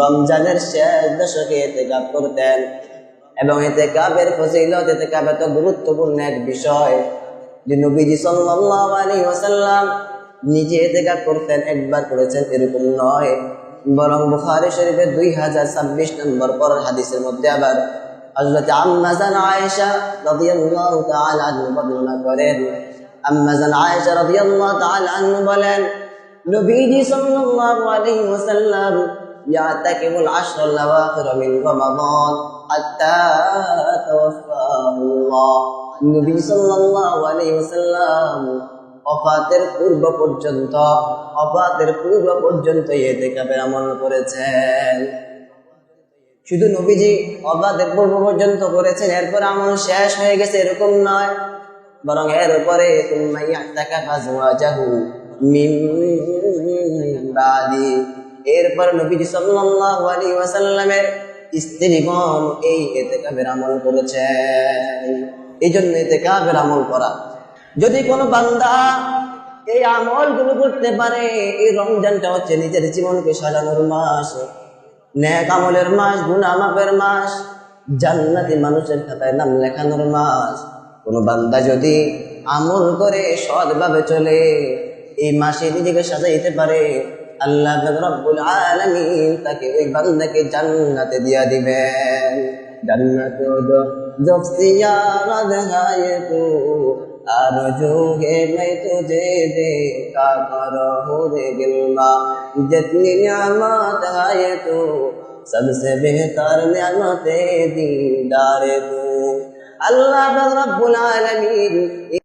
রমজানের শেষ দশকে ইতিকাফ করতেন, এবং ইতিকাফের ফজিলত ইতিকাফ এত গুরুত্বপূর্ণ এক বিষয় যে নবীজি সাল্লাল্লাহু আলাইহি নিজে করতেন, একবার করেছেন এরকম নয়। বরং বুখারী শরীফের দুই হাজার ছাব্বিশ নম্বর পর হাদিসের মধ্যে আবার হযরত আম্মা জান আয়েশা রাদিয়াল্লাহু তাআলা আনহা বর্ণনা করেন। আম্মা জান আয়েশা রাদিয়াল্লাহু তাআলা আনহা বলেন, নবীজি সাল্লাল্লাহু আলাইহি ওয়াসাল্লাম ইয়াতাকিবুল আশরাল আওয়াখির মিন রমাদান হাত্তা তাওয়াফাহুল্লাহ নবী সাল্লাল্লাহু আলাইহি ওয়াসাল্লাম অফাতের পূর্ব পর্যন্ত অফাতের পূর্ব পর্যন্ত এতেকাবের আমল করেছেন। শুধু নবীজি অবাধের পূর্ব পর্যন্ত করেছেন, এরপর আমল শেষ হয়ে গেছে এরকম নয়। বরং এর উপরে এরপর নবীজি সাল্লাল্লাহু আলাইহি ওয়াসাল্লামের স্ত্রীগণ এই এতেকাবের আমল করেছেন। এই জন্য এতে এতেকাবের আমল করা যদি কোনো বান্দা এই আমলগুলো করতে পারে, এই রমজানটা হচ্ছে নিজের জীবনকে সাজানোর মাস। ন্যাক আমলের মাস গুনাহ মাপের মাস, জান্নাতি মানুষের খাতায় নাম লেখানোর মাস। কোন বান্দা যদি আমল করে সৎভাবে চলে, এই মাসে নিজেকে সাজাইতে পারে, আল্লাহ রব্বুল আলামিন তাকে ওই বান্দাকে জান্নাতে দিয়া দিবেন। জান্নাতে জফসিয়া তো आरज़ू যোগে मैं तुझे देखा करो रे गिलमा जितनी नियामत है तू सबसे बेहतर न्यामत दीदार तू अल्लाह रब्बुल आलमीन